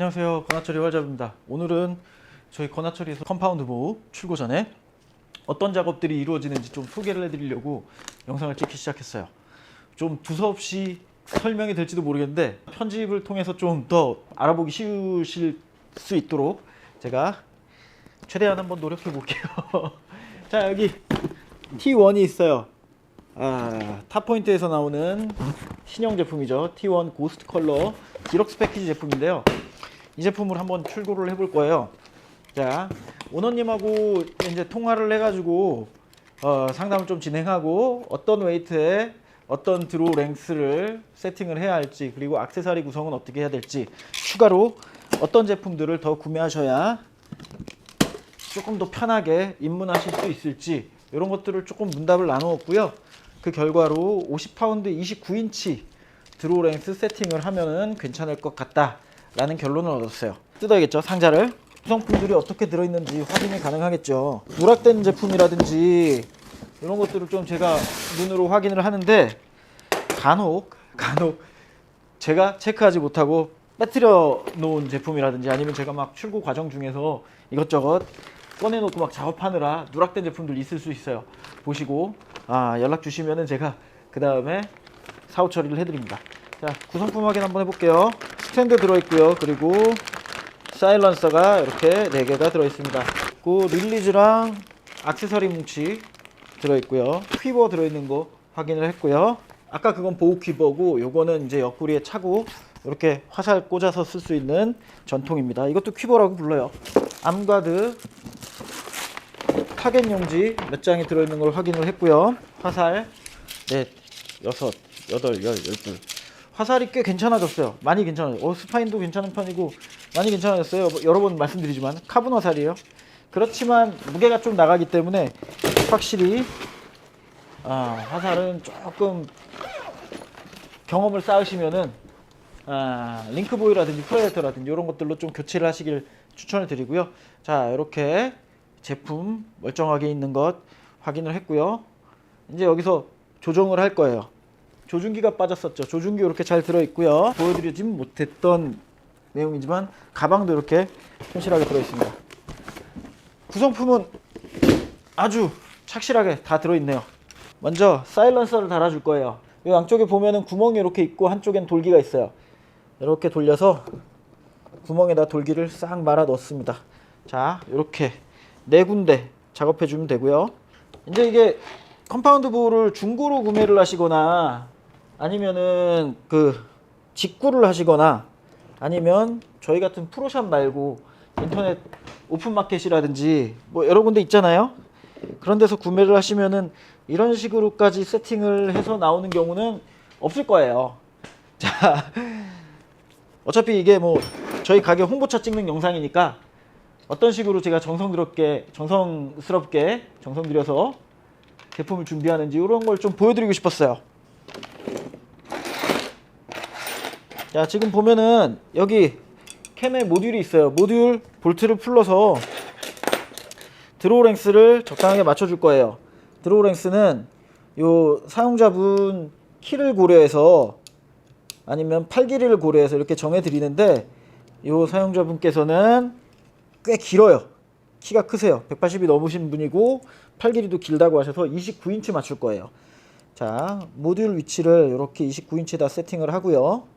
안녕하세요. 건화철이 활잡입니다. 오늘은 저희 건화철이에서 컴파운드 보호 출고 전에 어떤 작업들이 이루어지는지 좀 소개를 해드리려고 영상을 찍기 시작했어요. 좀 두서없이 설명이 될지도 모르겠는데 편집을 통해서 좀 더 알아보기 쉬우실 수 있도록 제가 최대한 한번 노력해 볼게요. 자 여기 T1이 있어요. 아, 탑포인트에서 나오는 신형 제품이죠. T1 고스트 컬러 디럭스 패키지 제품인데요. 이 제품을 한번 출고를 해볼 거예요. 자, 오너님하고 이제 통화를 해가지고 어, 상담을 좀 진행하고 어떤 웨이트에 어떤 드로우 랭스를 세팅을 해야 할지 그리고 악세사리 구성은 어떻게 해야 될지 추가로 어떤 제품들을 더 구매하셔야 조금 더 편하게 입문하실 수 있을지 이런 것들을 조금 문답을 나누었고요. 그 결과로 50파운드 29인치 드로우 랭스 세팅을 하면은 괜찮을 것 같다 라는 결론을 얻었어요. 뜯어야겠죠 상자를. 구성품들이 어떻게 들어있는지 확인이 가능하겠죠. 누락된 제품이라든지 이런 것들을 좀 제가 눈으로 확인을 하는데 간혹 간혹 제가 체크하지 못하고 빼뜨려 놓은 제품이라든지 아니면 제가 막 출고 과정 중에서 이것저것 꺼내놓고 막 작업하느라 누락된 제품들 있을 수 있어요. 보시고 아 연락 주시면은 제가 그 다음에 사후 처리를 해드립니다. 자 구성품 확인 한번 해볼게요. 스탠드 들어있고요. 그리고 사일런서가 이렇게 4개가 들어있습니다. 그 릴리즈랑 액세서리 뭉치 들어있고요. 퀴버 들어있는 거 확인을 했고요. 아까 그건 보호 퀴버고 요거는 이제 옆구리에 차고 이렇게 화살 꽂아서 쓸 수 있는 전통입니다. 이것도 퀴버라고 불러요. 암가드 타겟 용지 몇 장이 들어있는 걸 확인을 했고요. 화살 넷, 여섯, 여덟, 열, 열둘. 화살이 꽤 괜찮아졌어요. 많이 괜찮아요. 어, 스파인도 괜찮은 편이고 많이 괜찮아졌어요. 뭐 여러 번 말씀드리지만 카본 화살이에요. 그렇지만 무게가 좀 나가기 때문에 확실히 아, 화살은 조금 경험을 쌓으시면은 아, 링크 보이라든지 프로젝터라든지 이런 것들로 좀 교체를 하시길 추천을 드리고요. 자, 이렇게 제품 멀쩡하게 있는 것 확인을 했고요. 이제 여기서 조정을 할 거예요. 조준기가 빠졌었죠. 조준기 이렇게 잘 들어 있고요. 보여드리지 못했던 내용이지만 가방도 이렇게 튼실하게 들어 있습니다. 구성품은 아주 착실하게 다 들어 있네요. 먼저 사일런서를 달아줄 거예요. 이 양쪽에 보면은 구멍이 이렇게 있고 한쪽엔 돌기가 있어요. 이렇게 돌려서 구멍에다 돌기를 싹 말아 넣습니다. 자, 이렇게 네 군데 작업해 주면 되고요. 이제 이게 컴파운드 보호를 중고로 구매를 하시거나 아니면은 그 직구를 하시거나 아니면 저희 같은 프로샵 말고 인터넷 오픈마켓이라든지 뭐 여러 군데 있잖아요. 그런 데서 구매를 하시면은 이런 식으로까지 세팅을 해서 나오는 경우는 없을 거예요. 자, 어차피 이게 뭐 저희 가게 홍보차 찍는 영상이니까 어떤 식으로 제가 정성스럽게 정성스럽게 정성 들여서 제품을 준비하는지 이런 걸 좀 보여드리고 싶었어요. 자 지금 보면은 여기 캠에 모듈이 있어요. 모듈 볼트를 풀러서 드로우 랭스를 적당하게 맞춰줄 거예요. 드로우 랭스는 요 사용자분 키를 고려해서 아니면 팔 길이를 고려해서 이렇게 정해 드리는데 요 사용자분께서는 꽤 길어요. 키가 크세요. 180이 넘으신 분이고 팔 길이도 길다고 하셔서 29인치 맞출 거예요. 자, 모듈 위치를 이렇게 29인치에다 세팅을 하고요.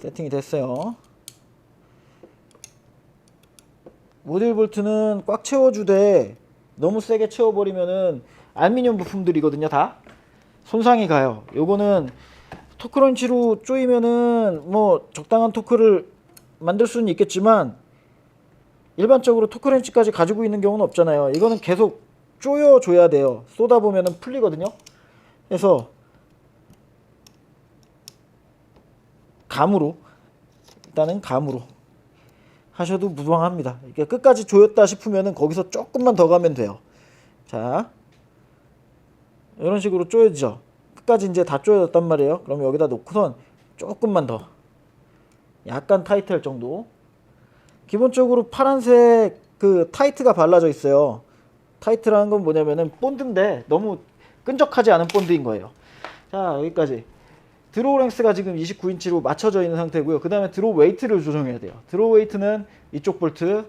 세팅이 됐어요. 모듈 볼트는 꽉 채워주되 너무 세게 채워버리면은 알미늄 부품들이거든요, 다. 손상이 가요. 요거는 토크런치로 조이면은 뭐 적당한 토크를 만들 수는 있겠지만 일반적으로 토크렌치까지 가지고 있는 경우는 없잖아요. 이거는 계속 조여줘야 돼요. 쏟아 보면은 풀리거든요. 그래서 감으로 일단은 감으로 하셔도 무방합니다. 이게 끝까지 조였다 싶으면은 거기서 조금만 더 가면 돼요. 자, 이런 식으로 조여지죠. 끝까지 이제 다 조여졌단 말이에요. 그럼 여기다 놓고선 조금만 더 약간 타이트할 정도. 기본적으로 파란색 그 타이트가 발라져 있어요. 타이트라는 건 뭐냐면은 본드인데 너무 끈적하지 않은 본드인 거예요. 자 여기까지 드로우 랭스가 지금 29인치로 맞춰져 있는 상태고요. 그 다음에 드로우 웨이트를 조정해야 돼요. 드로우 웨이트는 이쪽 볼트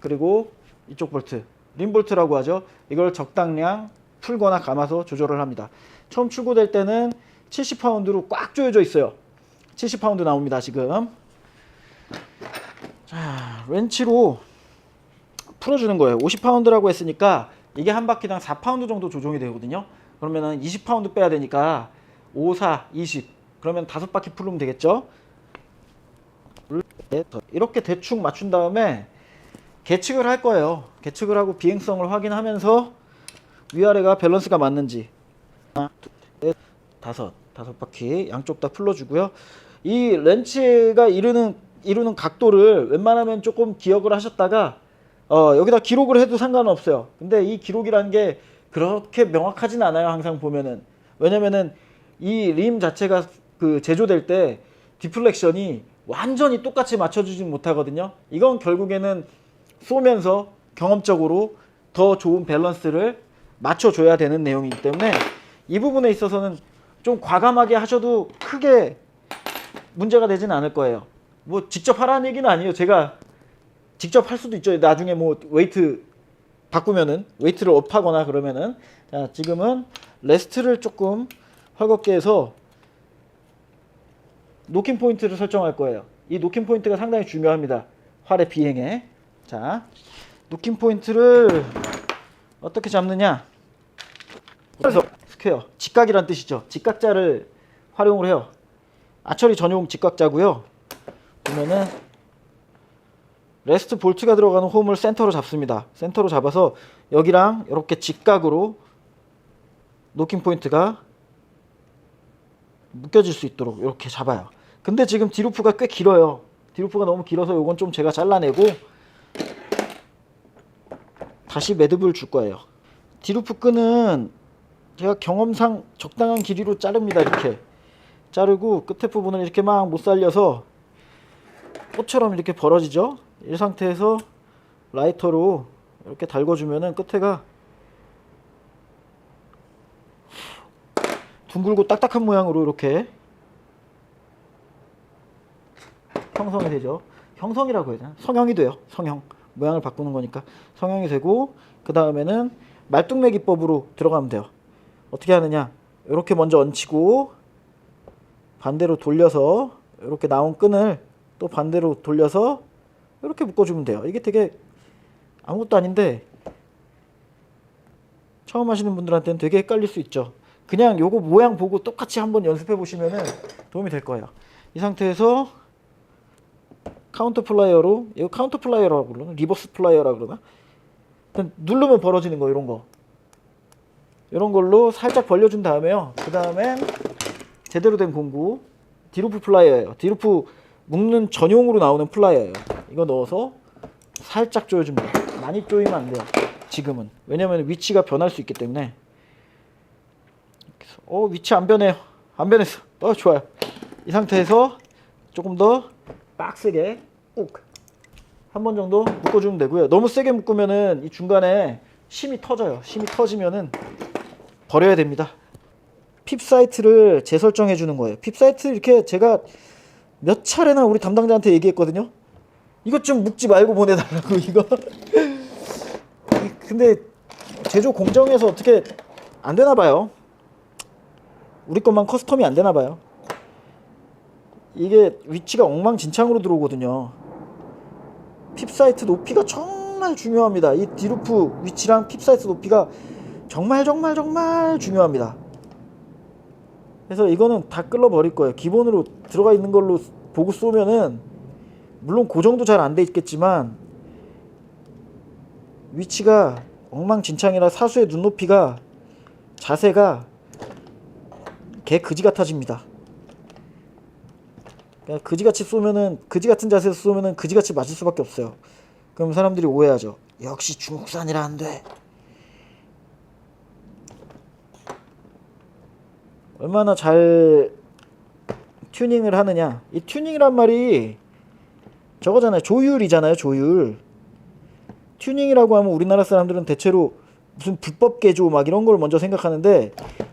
그리고 이쪽 볼트 림 볼트라고 하죠. 이걸 적당량 풀거나 감아서 조절을 합니다. 처음 출고될 때는 70파운드로 꽉 조여져 있어요. 70파운드 나옵니다. 지금 자 렌치로 풀어주는 거예요. 50파운드라고 했으니까 이게 한 바퀴당 4파운드 정도 조정이 되거든요. 그러면은 20파운드 빼야 되니까 5, 4, 20. 그러면 다섯 바퀴 풀면 되겠죠? 이렇게 대충 맞춘 다음에 계측을 할 거예요. 계측을 하고 비행성을 확인하면서 위아래가 밸런스가 맞는지 하나, 둘, 셋, 다섯, 다섯 바퀴 양쪽 다 풀러주고요. 이 렌치가 이루는 이루는 각도를 웬만하면 조금 기억을 하셨다가 어, 여기다 기록을 해도 상관은 없어요. 근데 이 기록이라는 게 그렇게 명확하진 않아요. 항상 보면은 왜냐면은 이 림 자체가 그 제조될 때 디플렉션이 완전히 똑같이 맞춰주진 못하거든요. 이건 결국에는 쏘면서 경험적으로 더 좋은 밸런스를 맞춰줘야 되는 내용이기 때문에 이 부분에 있어서는 좀 과감하게 하셔도 크게 문제가 되진 않을 거예요. 뭐 직접 하라는 얘기는 아니에요. 제가 직접 할 수도 있죠. 나중에 뭐 웨이트 바꾸면은 웨이트를 업하거나 그러면은 자 지금은 레스트를 조금 해서 노킹 포인트를 설정할 거예요. 이 노킹 포인트가 상당히 중요합니다. 활의 비행에 자 노킹 포인트를 어떻게 잡느냐 그래서 스퀘어 직각이란 뜻이죠. 직각자를 활용을 해요. 아처리 전용 직각자고요. 보면은 레스트 볼트가 들어가는 홈을 센터로 잡습니다. 센터로 잡아서 여기랑 이렇게 직각으로 노킹 포인트가 묶여질 수 있도록 이렇게 잡아요. 근데 지금 디루프가 꽤 길어요. 디루프가 너무 길어서 이건 좀 제가 잘라내고 다시 매듭을 줄 거예요. 디루프 끈은 제가 경험상 적당한 길이로 자릅니다. 이렇게 자르고 끝에 부분을 이렇게 막 못 살려서 꽃처럼 이렇게 벌어지죠. 이 상태에서 라이터로 이렇게 달궈주면은 끝에가 둥글고 딱딱한 모양으로 이렇게 형성이 되죠. 형성이라고 해야 되나? 성형이 돼요. 성형. 모양을 바꾸는 거니까 성형이 되고 그 다음에는 말뚝매 기법으로 들어가면 돼요. 어떻게 하느냐? 이렇게 먼저 얹히고 반대로 돌려서 이렇게 나온 끈을 또 반대로 돌려서 이렇게 묶어주면 돼요. 이게 되게 아무것도 아닌데 처음 하시는 분들한테는 되게 헷갈릴 수 있죠. 그냥 요거 모양 보고 똑같이 한번 연습해 보시면은 도움이 될 거예요. 이 상태에서 카운터 플라이어로 이거 카운터 플라이어라고 그러나 리버스 플라이어라고 그러나 그냥 누르면 벌어지는 거 이런 거 이런 걸로 살짝 벌려준 다음에요. 그 다음에 제대로 된 공구 디루프 플라이어예요. 디루프 묶는 전용으로 나오는 플라이어예요. 이거 넣어서 살짝 조여줍니다. 많이 조이면 안 돼요. 지금은 왜냐면 위치가 변할 수 있기 때문에 어 위치 안 변해요. 안 변했어. 어 좋아요. 이 상태에서 조금 더 빡세게 꾹한번 정도 묶어주면 되고요. 너무 세게 묶으면은 이 중간에 심이 터져요. 심이 터지면은 버려야 됩니다. 핍 사이트를 재설정해 주는 거예요. 핍 사이트 이렇게 제가 몇 차례나 우리 담당자한테 얘기했거든요. 이것 좀 묶지 말고 보내달라고 이거. 근데 제조 공정에서 어떻게 안 되나 봐요. 우리 것만 커스텀이 안 되나 봐요. 이게 위치가 엉망진창으로 들어오거든요. 핍 사이트 높이가 정말 중요합니다. 이 디루프 위치랑 핍 사이트 높이가 정말 정말 정말 중요합니다. 그래서 이거는 다 끌러 버릴 거예요. 기본으로 들어가 있는 걸로 보고 쏘면은 물론 고정도 잘 안 돼 있겠지만 위치가 엉망진창이라 사수의 눈높이가 자세가 개 그지 같아집니다. 그냥 그지같이 쏘면은 그지 같은 자세에서 쏘면은 그지같이 맞을 수밖에 없어요. 그럼 사람들이 오해하죠. 역시 중국산이라 안 돼. 얼마나 잘 튜닝을 하느냐. 이 튜닝이란 말이 저거잖아요. 조율이잖아요. 조율. 튜닝이라고 하면 우리나라 사람들은 대체로 무슨 불법 개조 막 이런 걸 먼저 생각하는데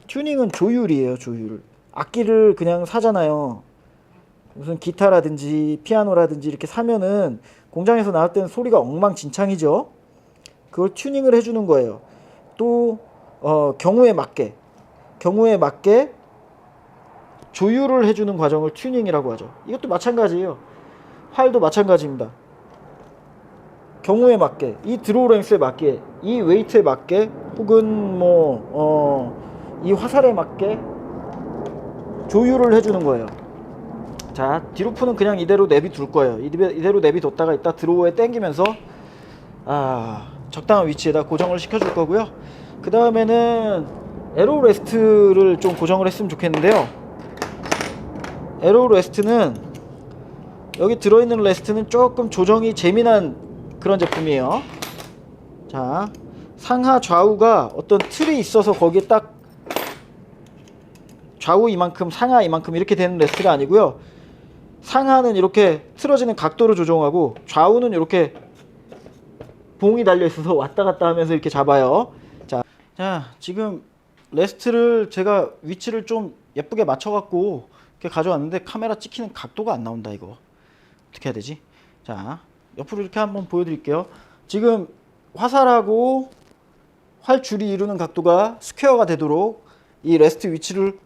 튜닝은 조율이에요. 조율. 악기를 그냥 사잖아요. 무슨 기타라든지 피아노라든지 이렇게 사면은 공장에서 나올 때는 소리가 엉망진창이죠. 그걸 튜닝을 해주는 거예요. 또 어, 경우에 맞게 경우에 맞게 조율을 해주는 과정을 튜닝이라고 하죠. 이것도 마찬가지예요. 활도 마찬가지입니다. 경우에 맞게 이 드로우 랭스에 맞게 이 웨이트에 맞게 혹은 뭐 어 이 화살에 맞게 조율을 해주는 거예요. 자 푸는 그냥 이대로 내비 둘 거예요. 이대- 이대로 내비 뒀다가 이따 드로우에 당기면서 아 적당한 위치에다 고정을 시켜줄 거고요. 그 다음에는 에로 레스트를 좀 고정을 했으면 좋겠는데요. 에로 레스트는 여기 들어있는 레스트는 조금 조정이 재미난 그런 제품이에요. 자, 상하 좌우가 어떤 틀이 있어서 거기에 딱 좌우 이만큼, 상하 이만큼 이렇게 되는 레스트가 아니고요. 상하는 이렇게 틀어지는 각도를 조정하고 좌우는 이렇게 봉이 달려 있어서 왔다 갔다 하면서 이렇게 잡아요. 자, 자 지금 레스트를 제가 위치를 좀 예쁘게 맞춰갖고 이렇게 가져왔는데 카메라 찍히는 각도가 안 나온다 이거 어떻게 해야 되지? 자 옆으로 이렇게 한번 보여드릴게요. 지금 화살하고 활줄이 이루는 각도가 스퀘어가 되도록 이 레스트 위치를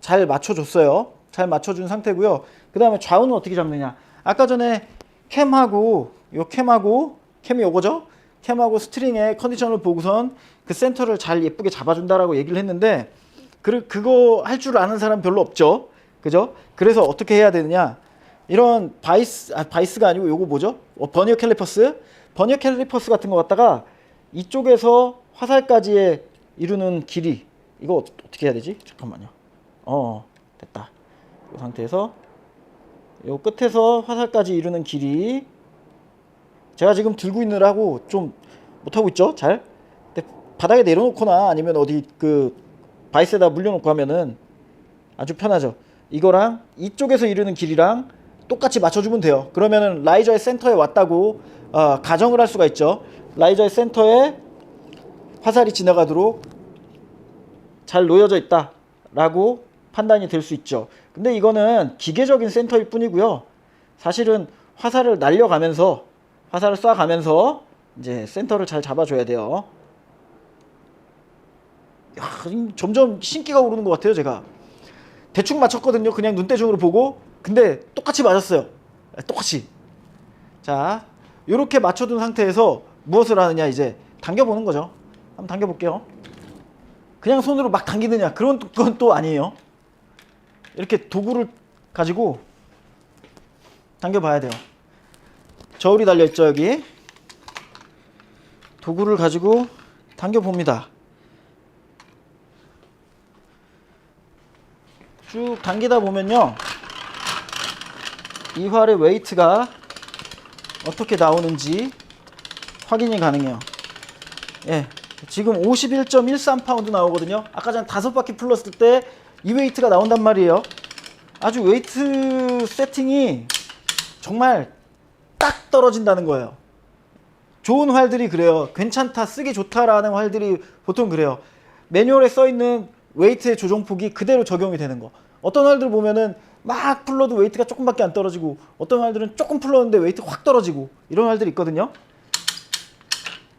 잘 맞춰줬어요. 잘 맞춰준 상태고요. 그 다음에 좌우는 어떻게 잡느냐? 아까 전에 캠하고 요 캠하고 캠이 요거죠? 캠하고 스트링의 컨디션을 보고선 그 센터를 잘 예쁘게 잡아준다라고 얘기를 했는데 그 그거 할 줄 아는 사람 별로 없죠. 그죠? 그래서 어떻게 해야 되느냐? 이런 바이스 아 바이스가 아니고 요거 뭐죠? 어, 버니어 캘리퍼스 버니어 캘리퍼스 같은 거 갖다가 이쪽에서 화살까지의 이루는 길이 이거 어- 어떻게 해야 되지? 잠깐만요. 어 됐다. 이 상태에서 요 끝에서 화살까지 이루는 길이 제가 지금 들고 있느라고 좀 못하고 있죠? 잘? 바닥에 내려놓거나 아니면 어디 그 바이스에다 물려놓고 하면은 아주 편하죠. 이거랑 이쪽에서 이루는 길이랑 똑같이 맞춰주면 돼요. 그러면은 라이저의 센터에 왔다고 어, 가정을 할 수가 있죠. 라이저의 센터에 화살이 지나가도록 잘 놓여져 있다라고 판단이 될 수 있죠. 근데 이거는 기계적인 센터일 뿐이고요. 사실은 화살을 날려가면서 화살을 쏴가면서 이제 센터를 잘 잡아줘야 돼요. 야, 점점 신기가 오르는 것 같아요, 제가. 대충 맞췄거든요. 그냥 눈대중으로 보고. 근데 똑같이 맞았어요. 똑같이. 자, 이렇게 맞춰둔 상태에서 무엇을 하느냐 이제 당겨보는 거죠. 한번 당겨볼게요. 그냥 손으로 막 당기느냐 그런 건 또 아니에요. 이렇게 도구를 가지고 당겨봐야 돼요. 저울이 달려있죠 여기. 도구를 가지고 당겨봅니다. 쭉 당기다 보면요. 이 활의 웨이트가 어떻게 나오는지 확인이 가능해요. 예. 지금 51.13파운드 나오거든요. 아까 전 다섯 바퀴 풀렀을 때 이 웨이트가 나온단 말이에요. 아주 웨이트 세팅이 정말 딱 떨어진다는 거예요. 좋은 활들이 그래요. 괜찮다, 쓰기 좋다라는 활들이 보통 그래요. 매뉴얼에 써 있는 웨이트의 조정폭이 그대로 적용이 되는 거. 어떤 활들 보면은 막 풀러도 웨이트가 조금밖에 안 떨어지고 어떤 활들은 조금 풀렀는데 웨이트 확 떨어지고 이런 활들이 있거든요.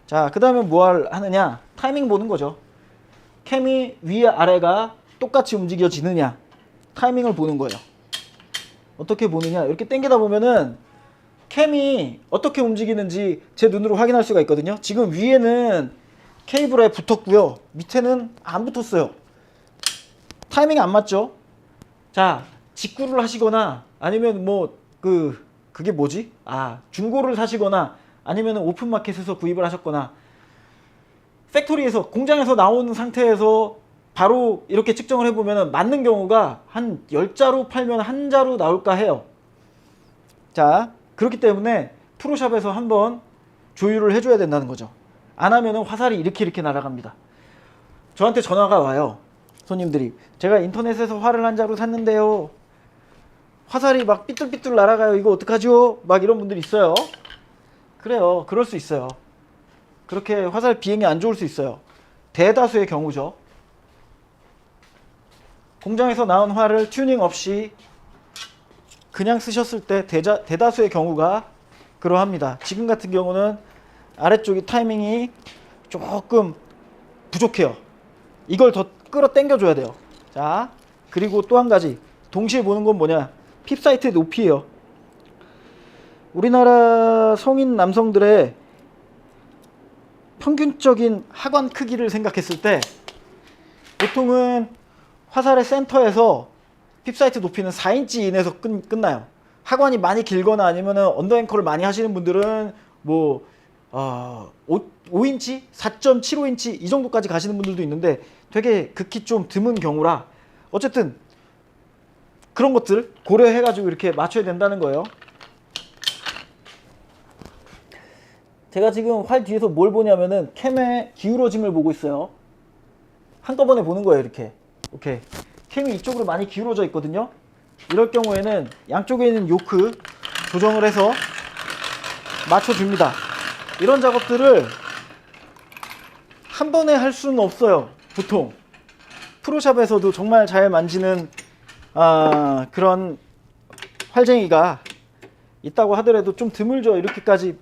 자, 그 다음에 뭘 하느냐? 타이밍 보는 거죠. 캠이 위 아래가 똑같이 움직여지느냐? 타이밍을 보는 거예요. 어떻게 보느냐? 이렇게 당기다 보면은 캠이 어떻게 움직이는지 제 눈으로 확인할 수가 있거든요. 지금 위에는 케이블에 붙었고요. 밑에는 안 붙었어요. 타이밍이 안 맞죠? 자, 직구를 하시거나 아니면 뭐 그 그게 뭐지? 아, 중고를 사시거나 아니면 오픈 마켓에서 구입을 하셨거나 팩토리에서 공장에서 나오는 상태에서 바로 이렇게 측정을 해보면 맞는 경우가 한 10자루 팔면 한 자루 나올까 해요. 자, 그렇기 때문에 프로샵에서 한번 조율을 해줘야 된다는 거죠. 안 하면은 화살이 이렇게 이렇게 날아갑니다. 저한테 전화가 와요. 손님들이. 제가 인터넷에서 활을 한 자루 샀는데요. 화살이 막 삐뚤삐뚤 날아가요. 이거 어떡하죠? 막 이런 분들이 있어요. 그래요. 그럴 수 있어요. 그렇게 화살 비행이 안 좋을 수 있어요. 대다수의 경우죠. 공장에서 나온 활을 튜닝 없이 그냥 쓰셨을 때 대자, 대다수의 경우가 그러합니다. 지금 같은 경우는 아래쪽이 타이밍이 조금 부족해요. 이걸 더 끌어 당겨 줘야 돼요. 자, 그리고 또 한 가지 동시에 보는 건 뭐냐? 핍 사이트의 높이예요. 우리나라 성인 남성들의 평균적인 하관 크기를 생각했을 때 보통은 화살의 센터에서 핍사이트 높이는 4인치 이내에서 끝, 끝나요. 하관이 많이 길거나 아니면 언더 앵커를 많이 하시는 분들은 뭐 어, 5, 5인치, 4.75인치 이 정도까지 가시는 분들도 있는데 되게 극히 좀 드문 경우라 어쨌든 그런 것들 고려해가지고 이렇게 맞춰야 된다는 거예요. 제가 지금 활 뒤에서 뭘 보냐면은 캠의 기울어짐을 보고 있어요. 한꺼번에 보는 거예요, 이렇게. 오케이. 캠이 이쪽으로 많이 기울어져 있거든요. 이럴 경우에는 양쪽에 있는 요크 조정을 해서 맞춰줍니다. 이런 작업들을 한 번에 할 수는 없어요. 보통. 프로샵에서도 정말 잘 만지는 아, 그런 활쟁이가 있다고 하더라도 좀 드물죠. 이렇게까지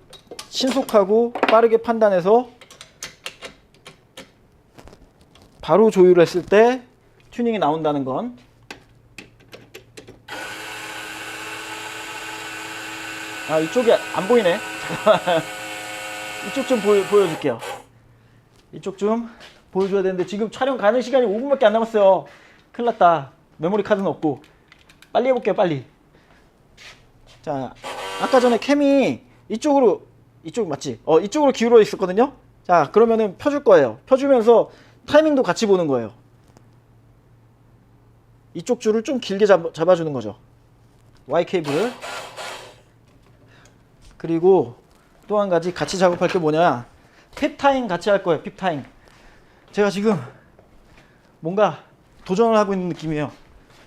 신속하고 빠르게 판단해서 바로 조율했을 때 튜닝이 나온다는 건 아, 이쪽이 안 보이네. 이쪽 좀 보여, 보여줄게요. 이쪽 좀 보여줘야 되는데 지금 촬영 가는 시간이 5분밖에 안 남았어요. 큰일 났다. 메모리 카드는 없고. 빨리 해볼게요, 빨리. 자, 아까 전에 캠이 이쪽으로, 이쪽 맞지? 어, 이쪽으로 기울어 있었거든요? 자, 그러면은 펴줄 거예요. 펴주면서 타이밍도 같이 보는 거예요. 이쪽 줄을 좀 길게 잡, 잡아주는 거죠. Y 케이블을. 그리고 또 한 가지 같이 작업할 게 뭐냐. 핍타임 같이 할 거예요. 핍타임. 제가 지금 뭔가 도전을 하고 있는 느낌이에요.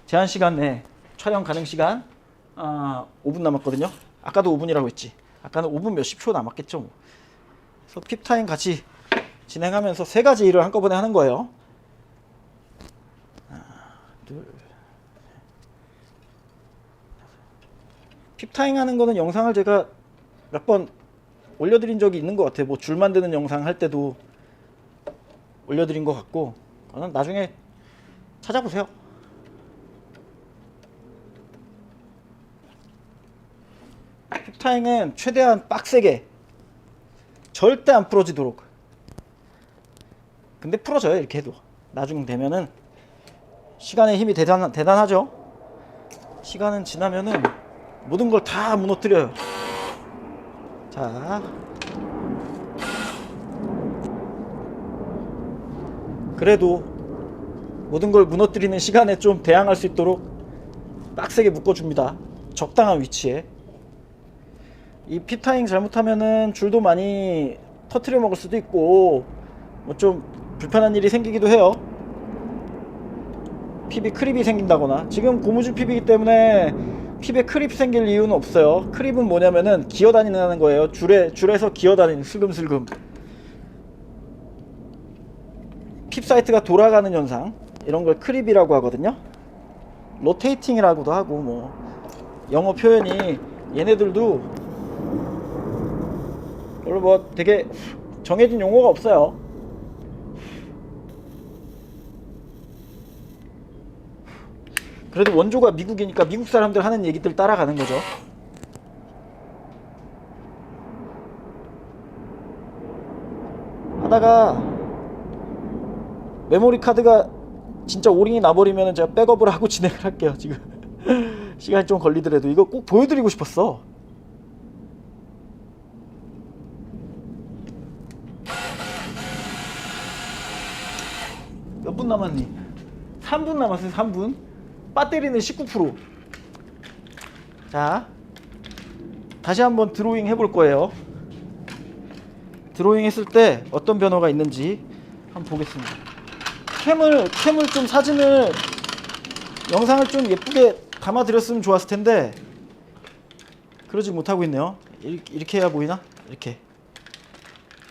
제한 시간 내에 촬영 가능 시간 아, 5분 남았거든요. 아까도 5분이라고 했지. 아까는 5분 몇십 초 남았겠죠. 뭐. 그래서 핍타임 같이 진행하면서 세 가지 일을 한꺼번에 하는 거예요. 하나, 둘, 핍타임 하는 거는 영상을 제가 몇 번 올려드린 적이 있는 것 같아요. 뭐 줄 만드는 영상 할 때도 올려드린 것 같고, 나중에 찾아보세요. 핍타임은 최대한 빡세게 절대 안 풀어지도록. 근데 풀어져요 이렇게 해도. 나중 되면은 시간의 힘이 대단 대단하죠. 시간은 지나면은 모든 걸 다 무너뜨려요. 자. 그래도 모든 걸 무너뜨리는 시간에 좀 대항할 수 있도록 빡세게 묶어줍니다. 적당한 위치에. 이 핍타잉 잘못하면은 줄도 많이 터트려 먹을 수도 있고 뭐 좀 불편한 일이 생기기도 해요. 핍이 크립이 생긴다거나 지금 고무줄 핍이기 때문에 핍에 크립 생길 이유는 없어요. 크립은 뭐냐면은 기어다니는 거예요. 줄에 줄에서 기어다니는 슬금슬금. 핍 사이트가 돌아가는 현상 이런 걸 크립이라고 하거든요. 로테이팅이라고도 하고 뭐 영어 표현이 얘네들도 별로 뭐 되게 정해진 용어가 없어요. 그래도 원조가 미국이니까 미국 사람들 하는 얘기들 따라가는 거죠. 하다가 메모리 카드가 진짜 오링이 나버리면 제가 백업을 하고 진행을 할게요. 지금 시간이 좀 걸리더라도 이거 꼭 보여드리고 싶었어. 남았니? 3분 남았어요. 3분. 배터리는 19%. 자, 다시 한번 드로잉 해볼 거예요. 드로잉 했을 때 어떤 변화가 있는지 한번 보겠습니다. 캠을 캠을 좀 사진을 영상을 좀 예쁘게 담아 드렸으면 좋았을 텐데 그러지 못하고 있네요. 이렇게, 이렇게 해야 보이나? 이렇게.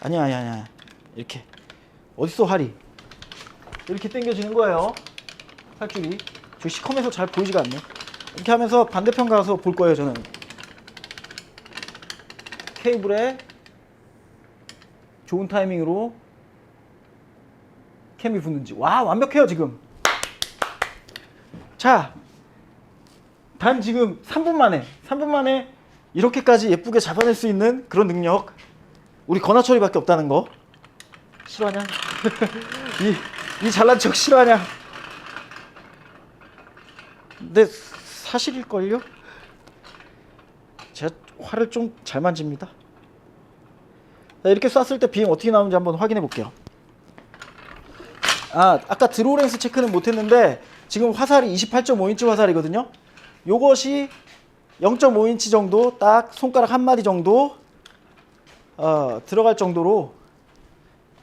아니야, 아니야, 아니야. 이렇게. 어딨어, 활이? 이렇게 당겨지는 거예요. 활줄이. 저 시커매서 잘 보이지가 않네. 이렇게 하면서 반대편 가서 볼 거예요 저는. 케이블에 좋은 타이밍으로 캠이 붙는지. 와 완벽해요 지금. 자, 단 지금 3분 만에 3분 만에 이렇게까지 예쁘게 잡아낼 수 있는 그런 능력 우리 건화철이밖에 없다는 거 싫어하냐? 이, 이 잘난 척 싫어하냐? 근데 사실일걸요? 제가 활을 좀 잘 만집니다 자, 이렇게 쐈을 때 비행 어떻게 나오는지 한번 확인해 볼게요 아 아까 드로렌스 체크는 못했는데 지금 화살이 28.5인치 화살이거든요 요것이 0.5인치 정도 딱 손가락 한 마디 정도 어, 들어갈 정도로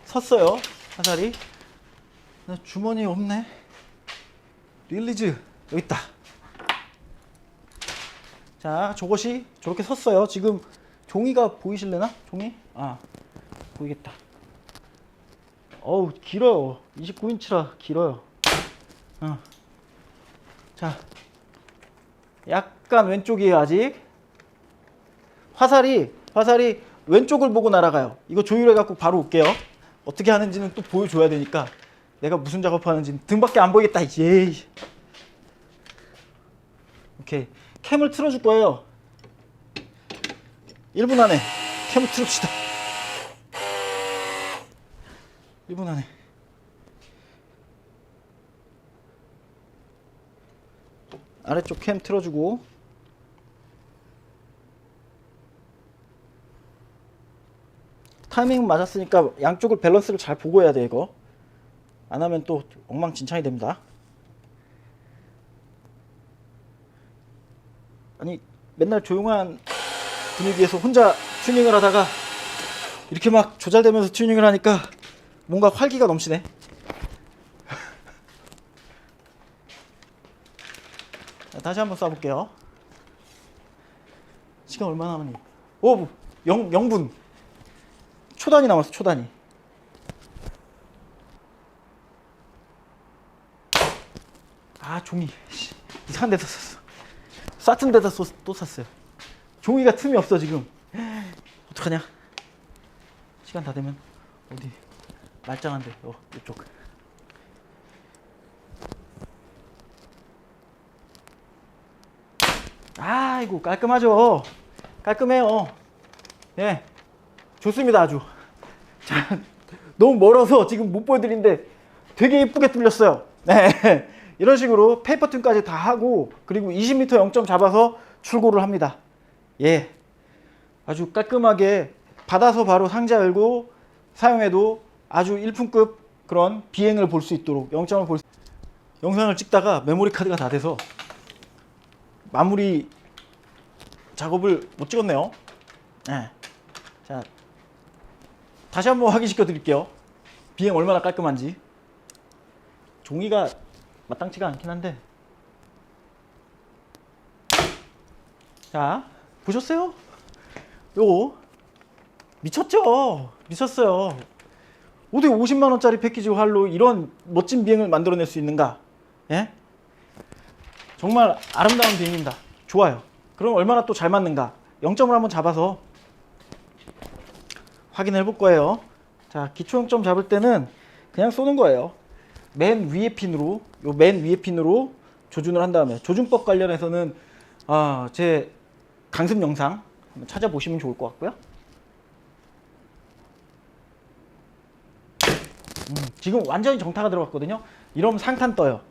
섰어요 화살이 나 주머니 없네. 릴리즈 여기 있다. 자 저것이 저렇게 섰어요. 지금 종이가 보이실래나? 종이? 아 보이겠다. 어우 길어요. 29인치라 길어요. 어. 자 약간 왼쪽이에요 아직 화살이 화살이 왼쪽을 보고 날아가요. 이거 조율해 갖고 바로 올게요. 어떻게 하는지는 또 보여줘야 되니까 내가 무슨 작업하는지 등밖에 안 보이겠다 예이. 오케이. 캠을 틀어줄 거예요. 1분 안에 캠을 틀읍시다. 1분 안에. 아래쪽 캠 틀어주고. 타이밍 맞았으니까 양쪽을 밸런스를 잘 보고 해야 돼 이거 안 하면 또 엉망진창이 됩니다 아니 맨날 조용한 분위기에서 혼자 튜닝을 하다가 이렇게 막 조잘되면서 튜닝을 하니까 뭔가 활기가 넘치네 자, 다시 한번 쏴볼게요 시간 얼마 남았니? 오! 0, 0분 초단위 남았어 초단위 아 종이. 씨, 이상한 데다 썼어. 쌌던 데다 쏘, 또 샀어요. 종이가 틈이 없어 지금. 어떡하냐? 시간 다 되면 어디 말짱한데 어 이쪽. 아이고 깔끔하죠? 깔끔해요. 네. 좋습니다 아주. 자 너무 멀어서 지금 못 보여드리는데 되게 이쁘게 뚫렸어요. 네 이런 식으로 페이퍼 튠까지 다 하고 그리고 20m 0점 잡아서 출고를 합니다 예 아주 깔끔하게 받아서 바로 상자 열고 사용해도 아주 일품급 그런 비행을 볼 수 있도록 0점을 볼 수... 영상을 찍다가 메모리 카드가 다 돼서 마무리 작업을 못 찍었네요. 네. 자, 다시 한번 확인시켜 드릴게요. 비행 얼마나 깔끔한지. 종이가 마땅치가 않긴 한데. 자, 보셨어요? 요거 미쳤죠? 미쳤어요. 어떻게 50만 원짜리 패키지 활로 이런 멋진 비행을 만들어낼 수 있는가? 예? 정말 아름다운 비행입니다. 좋아요. 그럼 얼마나 또 잘 맞는가? 0점을 한번 잡아서 확인해 볼 거예요. 자, 기초 0점 잡을 때는 그냥 쏘는 거예요. 맨 위에 핀으로, 요 맨 위에 핀으로 조준을 한 다음에 조준법 관련해서는 아, 제 강습 영상 한번 찾아보시면 좋을 것 같고요. 음, 지금 완전히 정타가 들어갔거든요. 이러면 상탄 떠요.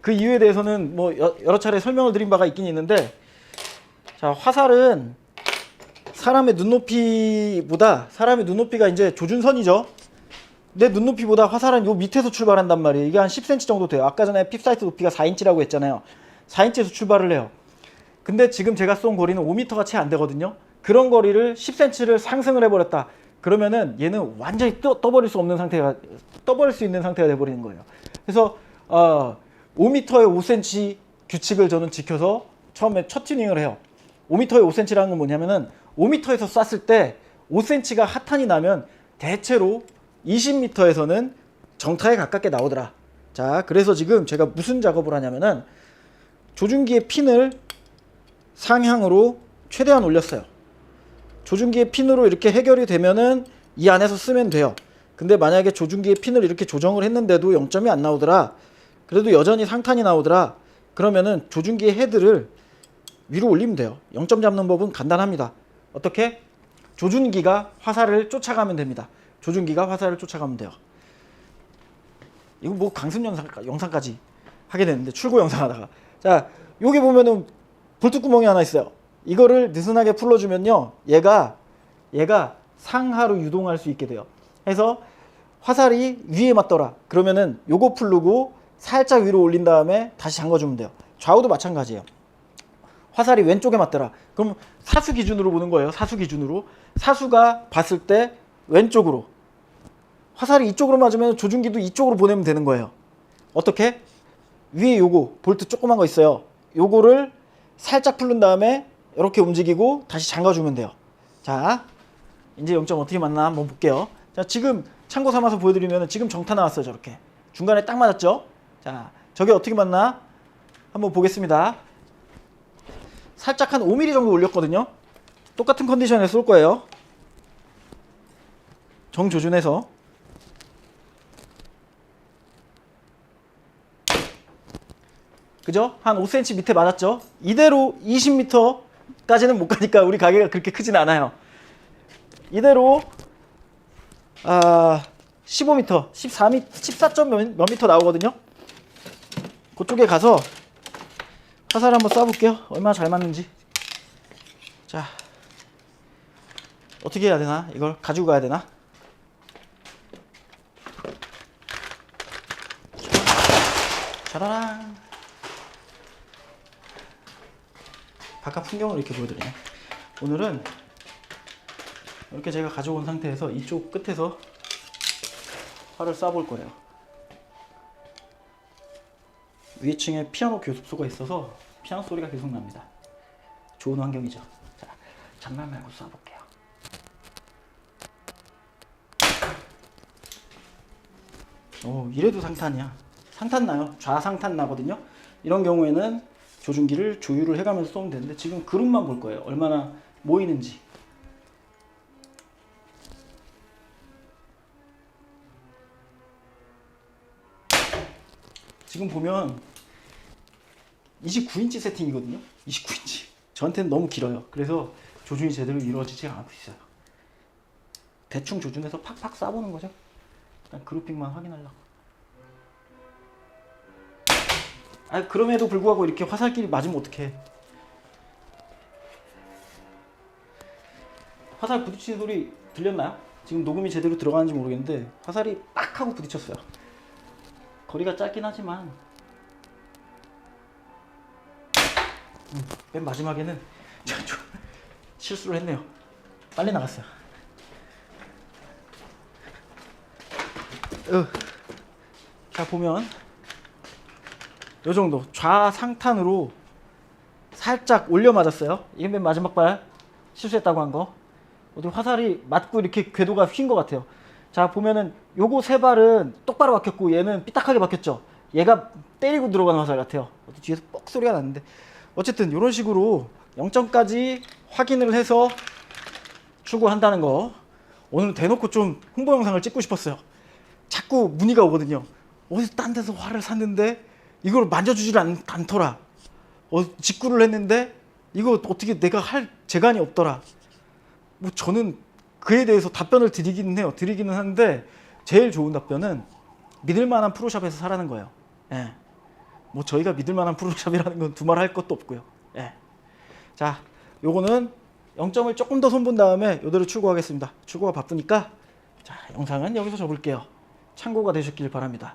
그 이유에 대해서는 뭐 여- 여러 차례 설명을 드린 바가 있긴 있는데 자 화살은 사람의 눈높이보다 사람의 눈높이가 이제 조준선이죠. 내 눈높이보다 화살은 요 밑에서 출발한단 말이에요. 이게 한 10cm 정도 돼요. 아까 전에 핍사이트 높이가 4인치라고 했잖아요. 4인치에서 출발을 해요. 근데 지금 제가 쏜 거리는 5m가 채 안 되거든요. 그런 거리를 10cm를 상승을 해버렸다. 그러면은 얘는 완전히 떠, 떠버릴 수 없는 상태가 떠버릴 수 있는 상태가 돼버리는 거예요. 그래서 어, 5m에 5cm 규칙을 저는 지켜서 처음에 첫 튜닝을 해요. 5m에 5cm라는 건 뭐냐면은 5m에서 쐈을 때 5cm가 하탄이 나면 대체로 20m에서는 정타에 가깝게 나오더라. 자, 그래서 지금 제가 무슨 작업을 하냐면은 조준기의 핀을 상향으로 최대한 올렸어요. 조준기의 핀으로 이렇게 해결이 되면은 이 안에서 쓰면 돼요. 근데 만약에 조준기의 핀을 이렇게 조정을 했는데도 0점이 안 나오더라. 그래도 여전히 상탄이 나오더라. 그러면은 조준기의 헤드를 위로 올리면 돼요. 0점 잡는 법은 간단합니다. 어떻게? 조준기가 화살을 쫓아가면 됩니다. 조준기가 화살을 쫓아가면 돼요. 이거 뭐 강습 영상, 영상 까지 하게 되는데 출고 영상 하다가 자 여기 보면은 볼트 구멍이 하나 있어요. 이거를 느슨하게 풀어주면요, 얘가 얘가 상하로 유동할 수 있게 돼요. 해서 화살이 위에 맞더라. 그러면은 요거 풀르고 살짝 위로 올린 다음에 다시 잠궈주면 돼요. 좌우도 마찬가지예요. 화살이 왼쪽에 맞더라. 그럼 사수 기준으로 보는 거예요. 사수 기준으로 사수가 봤을 때 왼쪽으로 화살이 이쪽으로 맞으면 조준기도 이쪽으로 보내면 되는 거예요. 어떻게? 위에 요거 볼트 조그만 거 있어요. 요거를 살짝 풀른 다음에 이렇게 움직이고 다시 잠가주면 돼요. 자, 이제 0점 어떻게 맞나 한번 볼게요. 자, 지금 참고 삼아서 보여드리면 지금 정타 나왔어요. 저렇게 중간에 딱 맞았죠. 자, 저게 어떻게 맞나 한번 보겠습니다. 살짝 한 5mm 정도 올렸거든요. 똑같은 컨디션에 쏠 거예요. 정조준해서 그죠? 한 5cm 밑에 맞았죠? 이대로 20m까지는 못 가니까 우리 가게가 그렇게 크진 않아요. 이대로 아 15m, 14m, 14점 몇, 몇 미터 나오거든요. 그쪽에 가서 화살 한번 쏴볼게요. 얼마나 잘 맞는지. 자, 어떻게 해야 되나? 이걸 가지고 가야 되나? 짜라랑. 바깥 풍경을 이렇게 보여드리네. 오늘은 이렇게 제가 가져온 상태에서 이쪽 끝에서 활을 쏴볼 거예요. 위층에 피아노 교습소가 있어서 피아노 소리가 계속 납니다. 좋은 환경이죠. 자, 잔말 말고 쏴볼게요. 오, 이래도 상탄이야. 상탄 나요. 좌상탄 나거든요. 이런 경우에는 조준기를 조율을 해가면서 쏘면 되는데 지금 그룹만 볼 거예요. 얼마나 모이는지. 지금 보면 29인치 세팅이거든요. 29인치. 저한테는 너무 길어요. 그래서 조준이 제대로 이루어지지 않고 있어요. 대충 조준해서 팍팍 쏴보는 거죠. 일단 그룹핑만 확인하려고. 아 그럼에도 불구하고 이렇게 화살끼리 맞으면 어떡해. 화살 부딪히는 소리 들렸나요? 지금 녹음이 제대로 들어가는지 모르겠는데 화살이 빡 하고 부딪혔어요. 거리가 짧긴 하지만 음, 맨 마지막에는 실수를 했네요. 빨리 나갔어요. 으. 자 보면 요 정도 좌상탄으로 살짝 올려 맞았어요. 이게 맨 마지막 발 실수했다고 한 거. 어디 화살이 맞고 이렇게 궤도가 휜 것 같아요. 자 보면은 요거 세 발은 똑바로 박혔고 얘는 삐딱하게 박혔죠. 얘가 때리고 들어가는 화살 같아요. 어디 뒤에서 뻑 소리가 났는데 어쨌든 이런 식으로 0점까지 확인을 해서 추구한다는 거 오늘 대놓고 좀 홍보 영상을 찍고 싶었어요. 자꾸 문의가 오거든요. 어디서 딴 데서 활을 샀는데 이걸 만져주질 않, 않더라. 어, 직구를 했는데 이거 어떻게 내가 할 재간이 없더라. 뭐 저는 그에 대해서 답변을 드리기는 해요. 드리기는 하는데 제일 좋은 답변은 믿을 만한 프로샵에서 사라는 거예요. 예. 뭐 저희가 믿을 만한 프로샵이라는 건 두말 할 것도 없고요. 예. 자, 요거는 0점을 조금 더 손본 다음에 요대로 출고하겠습니다. 출고가 바쁘니까 자, 영상은 여기서 접을게요. 참고가 되셨길 바랍니다.